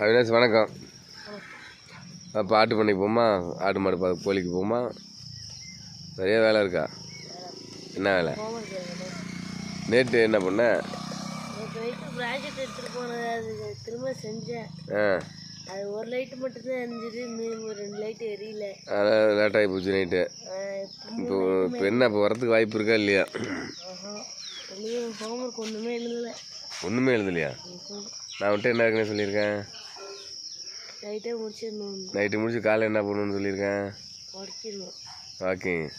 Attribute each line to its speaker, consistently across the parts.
Speaker 1: அவினாஷ் வணக்கம். அப்போ ஆட்டு பண்ணைக்கு போமா? ஆட்டு மாடு பார்க்க கோழிக்கு போமா? நிறைய வேலை இருக்கா? என்ன வேலை? நேற்று என்ன பண்ண?
Speaker 2: திரும்ப செஞ்சேன்.
Speaker 1: ஆ.
Speaker 2: அது ஒரு லைட்டு மட்டும்தான் எரிஞ்சுது மீன் ரெண்டு லைட்டு எரியல.
Speaker 1: அதான் லேட்டாகி போச்சு நைட்டு இப்போ இப்போ என்ன இப்போ வரத்துக்கு வாய்ப்பு இருக்கா இல்லையா?
Speaker 2: ஹோம்ஒர்க் ஒன்றுமே எழுதலை.
Speaker 1: ஒன்றுமே எழுதலையா? நான் வந்துட்டு என்ன இருக்குன்னு சொல்லியிருக்கேன்?
Speaker 2: லைட்டே முடிச்சிடணும்.
Speaker 1: நைட்டு முடிச்சு காலை என்ன பண்ணணும்னு சொல்லியிருக்கேன்?
Speaker 2: உடச்சிடணும்
Speaker 1: வாக்கிங்.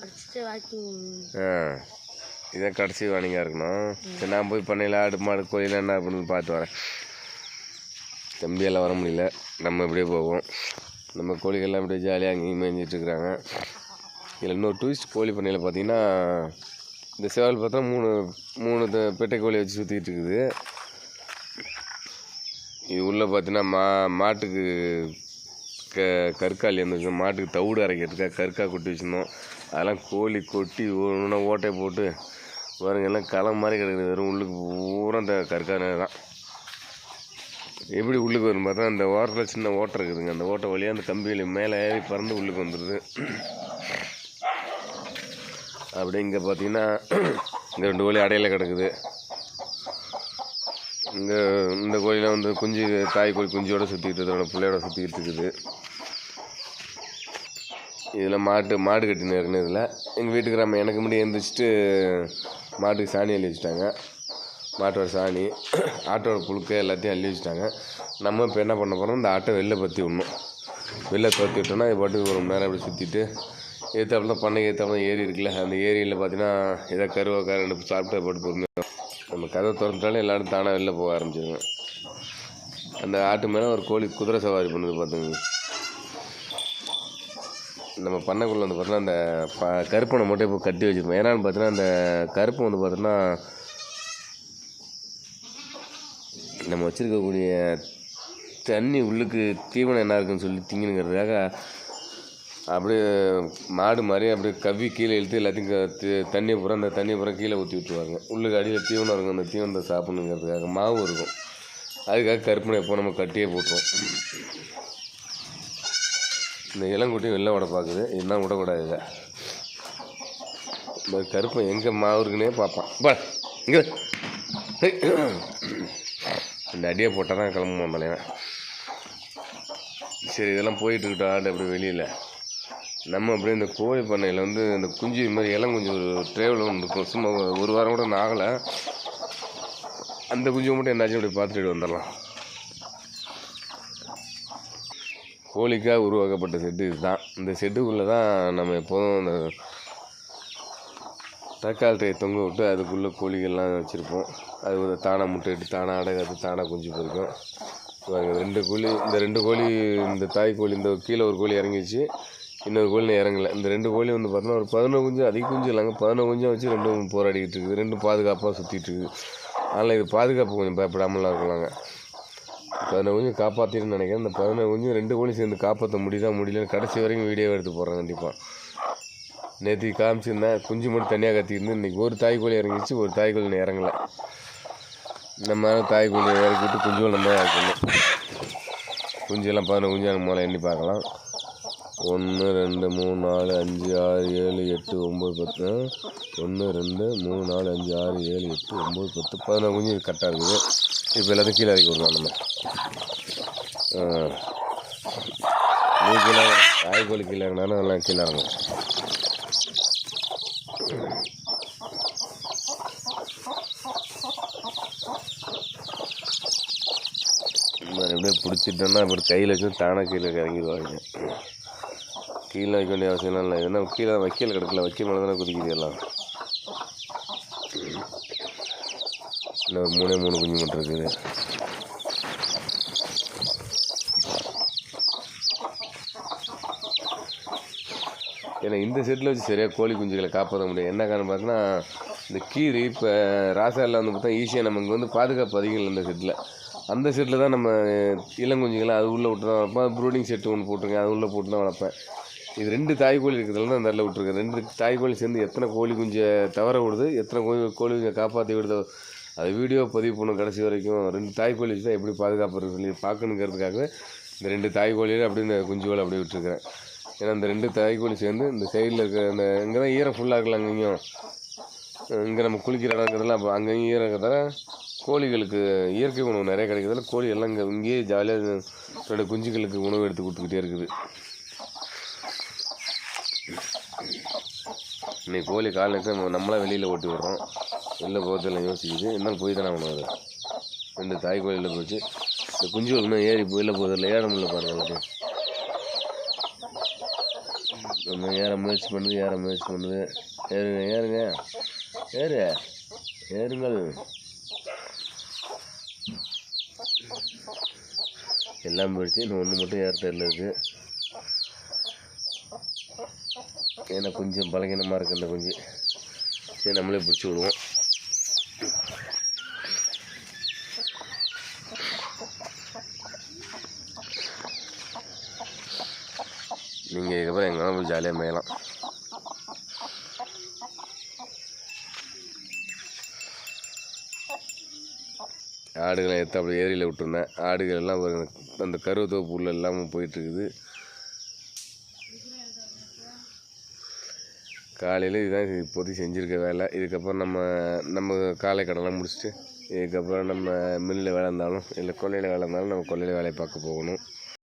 Speaker 2: உடச்சிட்டு வாக்கிங்.
Speaker 1: ஆ. இதான் கடைசி வாணிங்காக இருக்கணும். சரி நான் போய் பண்ணையில் ஆடு மாடு கோயிலாம் என்ன பண்ணுன்னு பார்த்து வரேன். தம்பியெல்லாம் வர முடியல. நம்ம இப்படியே போவோம். நம்ம கோழிகள்லாம் அப்படியே ஜாலியாக அங்கேயும் மேய்ஞ்சிட்டு இருக்கிறாங்க. இதில் இன்னொரு டூரிஸ்ட் கோழி பண்ணையில் பார்த்தீங்கன்னா இந்த சேவல் பார்த்தா மூணு மூணு பெட்டை கோழி வச்சு சுற்றிட்டு இருக்குது. உள்ளே பார்த்தீங்கன்னா மா மாட்டுக்கு க கற்காலி இருந்துச்சு மாட்டுக்கு தவிடு அரைக்கிறதுக்காக கற்கா கொட்டி வச்சுருந்தோம். அதெல்லாம் கோழி கொட்டி ஒன்று ஓட்டை போட்டு பாருங்க எல்லாம் களம் மாதிரி கிடக்குது. வெறும் உள்ளுக்கு பூரா இந்த கற்கா தான். எப்படி உள்ளுக்கு வரும் பார்த்தா அந்த ஓரத்தில் சின்ன ஓட்டை இருக்குதுங்க. அந்த ஓட்டை வழியாக அந்த கம்பியில் மேலே ஏறி பறந்து உள்ளுக்கு வந்துடுது அப்படியே இங்கே பார்த்தீங்கன்னா இங்கே ரெண்டு கோழி அடையில் கிடக்குது. இந்த இந்த கோழிலாம் வந்து குஞ்சு தாய் கோழி குஞ்சோட சுற்றிக்கிட்டு அதோட பிள்ளையோட சுற்றிக்கிட்டு இருக்குது. இதில் மாட்டு மாடு கட்டின்னு இருக்குன்னு இதில். எங்கள் வீட்டுக்கு நம்ம எனக்கு முன்னாடி எழுந்திரிச்சிட்டு மாட்டுக்கு சாணி அள்ளி வச்சுட்டாங்க. மாட்டோட சாணி ஆட்டோட புழுக்க எல்லாத்தையும் அள்ளி வச்சுட்டாங்க. நம்ம இப்போ என்ன பண்ண போகிறோம் இந்த ஆட்டை வெளில பற்றி விடணும். வெளில துரத்தி விட்டோம்னா இது பாட்டுக்கு ஒரு மணி நேரம் அப்படி சுற்றிட்டு ஏற்றாப்புல பண்ணை ஏற்றாப்புல ஏரி இருக்குல்ல. அந்த ஏரியில் பார்த்தீங்கன்னா எதாவது கருவாக்கா ரெண்டு சாப்பிட்டு போட்டு பொறுமையாக கதை திறந்துட்டாலும் எல்லாரும் தானாக வெளில போக ஆரம்பிச்சிருங்க அந்த ஆட்டு மேலே ஒரு கோழி குதிரை சவாரி பண்ணுது பார்த்துங்க நம்ம பண்ணக்குள்ளே வந்து பார்த்தோன்னா அந்த ப கருப்பனை மட்டும் இப்போ கட்டி வச்சுருப்போம். ஏன்னான்னு பார்த்தோன்னா அந்த கருப்பு வந்து பார்த்தோன்னா நம்ம வச்சுருக்கக்கூடிய தண்ணி உள்ளுக்கு தீவனம் என்ன இருக்குன்னு சொல்லி திங்கணுங்கிறதுக்காக அப்படியே மாடு மாதிரி அப்படியே கவ்வி கீழே இழுத்து எல்லாத்தையும் தண்ணியை பூரா அந்த தண்ணியை பூரா கீழே ஊற்றி விட்டுருவாங்க. உள்ளுக்கு அடியில் தீவனம் இருக்கும். அந்த தீவனத்தை சாப்பிடணுங்கிறதுக்காக மாவு இருக்கும். அதுக்காக கருப்பனை எப்போ நம்ம கட்டியே போட்டுருவோம். இந்த இளங்குட்டி வெளில விட பார்க்குது. என்ன விடக்கூடாது இதை. இந்த கருப்பை எங்கே மாவு இருக்குன்னே பார்ப்பான். பா இங்கே இந்த அடியை போட்டால் தான் கிளம்புவோம் தலைவன். சரி இதெல்லாம் போயிட்டு இருக்கட்டும். ஆடு அப்படி வெளியில். நம்ம அப்படியே இந்த கோழி பண்ணையில் வந்து இந்த குஞ்சு மாதிரி எல்லாம் கொஞ்சம் ஒரு ட்ரேவில் ஒன்று இருக்கும். சும்மா ஒரு- வாரம் கூட நான் ஆகலை. அந்த குஞ்சு மட்டும் என்னாச்சும் அப்படி பார்த்துட்டு வந்துடலாம். கோழிக்காக உருவாக்கப்பட்ட செட்டு இதுதான். இந்த செட்டுக்குள்ளே தான் நம்ம எப்போதும் அந்த தக்காளி தொங்க விட்டு அதுக்குள்ளே கோழிகள்லாம் வச்சுருப்போம். அது வந்து தானாக முட்டையிட்டு தானாக அடகாது தானாக குஞ்சு பொரிக்கும். ரெண்டு கோழி இந்த ரெண்டு கோழி இந்த தாய் கோழி இந்த கீழே ஒரு கோழி இறங்கிச்சு இன்னொரு கோழி இறங்கலை. இந்த ரெண்டு கோழி வந்து பார்த்தோன்னா ஒரு பதினொரு குஞ்சு அதிக குஞ்சு இல்லைங்க. பதினோரு குஞ்சை வச்சு ரெண்டும் போராடிக்கிட்டு இருக்குது. ரெண்டும் பாதுகாப்பாக சுற்றிட்டு இருக்குது. அதனால் இது பாதுகாப்பு கொஞ்சம் பயப்படாமலாம் இருக்கலாங்க. பதினோரு குஞ்சு காப்பாற்றிட்டு நினைக்கிறேன். இந்த பதினோரு குஞ்சு ரெண்டு கோழி சேர்ந்து காப்பாற்ற முடியுதா முடியலன்னு கடைசி வரைக்கும் வீடியோ எடுத்து போடுறேன் கண்டிப்பாக நேற்று காமிச்சிருந்தேன். குஞ்சு மட்டும் தனியாக கத்திருந்து இன்றைக்கி ஒரு தாய் கோழி இறங்கிச்சு ஒரு தாய் கோழி இறங்கலை. நம்ம தாய் கோழி இறக்கிட்டு குஞ்சுகள் நம்ம இறக்கணும் குஞ்செல்லாம் பதினொரு குஞ்சு எனக்கு முதல்ல எண்ணி பார்க்கலாம். ஒன்று ரெண்டு மூணு நாலு அஞ்சு ஆறு ஏழு எட்டு ஒம்பது பத்து. ஒன்று ரெண்டு மூணு நாலு அஞ்சு ஆறு ஏழு எட்டு ஒம்பது பத்து. பதினொன்று குஞ்சு கரெக்டாக இருக்குது. இப்போ எல்லாத்தையும் கீழே இறக்கி விடலாம் நம்ம. நீ கீழே தாய்கோழி கீழே இறங்கினாலும் எல்லாம் கீழே இறங்கும். அப்படியே பிடிச்சிட்டோன்னா கையில் வச்சு தானே கீழே இறங்கிடுவாங்க கீழே வைக்க வேண்டிய அவசியம்லாம் இல்லை ஏன்னா கீழே வைக்கல் கிடக்கல. வைக்க மேலே தானே குதிக்குது எல்லாம். இன்னும் ஒரு மூணே மூணு குஞ்சு மட்டும் இருக்குது. ஏன்னா இந்த செட்டில் வச்சு சரியாக கோழி குஞ்சுகளை காப்பாற்ற முடியும் என்ன காரணம் பார்த்தீங்கன்னா இந்த கீரி இப்போ ராசாவில் வந்து பார்த்தா ஈஸியாக நமக்கு வந்து பாதுகாப்பு அதிகம் இல்லை இந்த செட்டில் அந்த செட்டில் தான் நம்ம இளங்குஞ்சுகளை அது உள்ளே விட்டு தான் வளர்ப்பேன் ப்ரூடிங் செட்டு ஒன்று போட்டிருக்கேன் அது உள்ளே போட்டு தான் வளர்ப்பேன். இது ரெண்டு தாய் கோழி இருக்கிறதுல தான் அந்த இடத்துல விட்ருக்கேன் ரெண்டு தாய் கோழி சேர்ந்து எத்தனை கோழி குஞ்சை தவற விடுது எத்தனை கோழி கோழி குஞ்சை காப்பாற்றி விடுதோ அது வீடியோ பதிவு பண்ணணும் கடைசி வரைக்கும் ரெண்டு தாய் வச்சு தான் எப்படி பாதுகாப்பு சொல்லி பார்க்கணுங்கிறதுக்காகவே இந்த ரெண்டு தாய்க்கோழியில் அப்படியே இந்த குஞ்சுகளை அப்படி விட்டுருக்குறேன். ஏன்னா இந்த ரெண்டு தாய் கோழி சேர்ந்து இந்த சைடில் இருக்க அந்த இங்கே தான் ஈரம் ஃபுல்லாக இருக்கலாம் அங்கேயும். இங்கே நம்ம குளிக்கிற இடங்கிறதெல்லாம் அப்போ அங்கேயும் ஈரம் இருக்கிறதால கோழிகளுக்கு இயற்கை உணவு நிறைய கிடைக்கிறதால கோழி எல்லாம் இங்கே இங்கேயே ஜாலியாக ரெண்டு குஞ்சுகளுக்கு உணவு எடுத்து கொடுத்துக்கிட்டே இருக்குது. இன்னைக்கு கோழி கால் நேரத்தில் நம்மளாம் வெளியில் ஓட்டி விடுறோம். வெளில போகிறதெல்லாம் யோசிக்குது. இருந்தாலும் போய் தானே ஆகணும் அது. ரெண்டு தாய் கோழியில் போச்சு. இந்த குஞ்சு இன்னும் ஏறி வெளில போகிறதில்ல ஏற முடியல பாருங்கள் நம்ம ஏற முயற்சி பண்ணுது ஏற முயற்சி பண்ணுது. ஏறுங்க ஏறுங்க. ஏறு. ஏறுங்கள். எல்லாம் போயிடுச்சு. இன்னும் ஒன்று மட்டும் ஏற தெரியல இருக்கு ஏன்னா கொஞ்சம் பலகீனமாக இருக்குது அந்த குஞ்சு. சரி நம்மளே பிடிச்சி விடுவோம். நீங்கள் இதுக்கப்புறம் எங்கே போய் ஜாலியாக மேயலாம். ஆடுகளை எடுத்து அப்படி ஏரியில் விட்டுருந்தேன். ஆடுகள் எல்லாம் அந்த கருவத்தோப்பு உள்ள இல்லாமல் போயிட்டுருக்குது காலையில் இதுதான் இப்போதைக்கு செஞ்சுருக்க வேலை. இதுக்கப்புறம் நம்ம நம்ம காலை கடலாம் முடிச்சுட்டு இதுக்கப்புறம் நம்ம மில்லில் வேலை இருந்தாலும் இல்லை கொல்லையில் வேலை இருந்தாலும் நம்ம கொல்லையில் வேலையை பார்க்க போகணும்.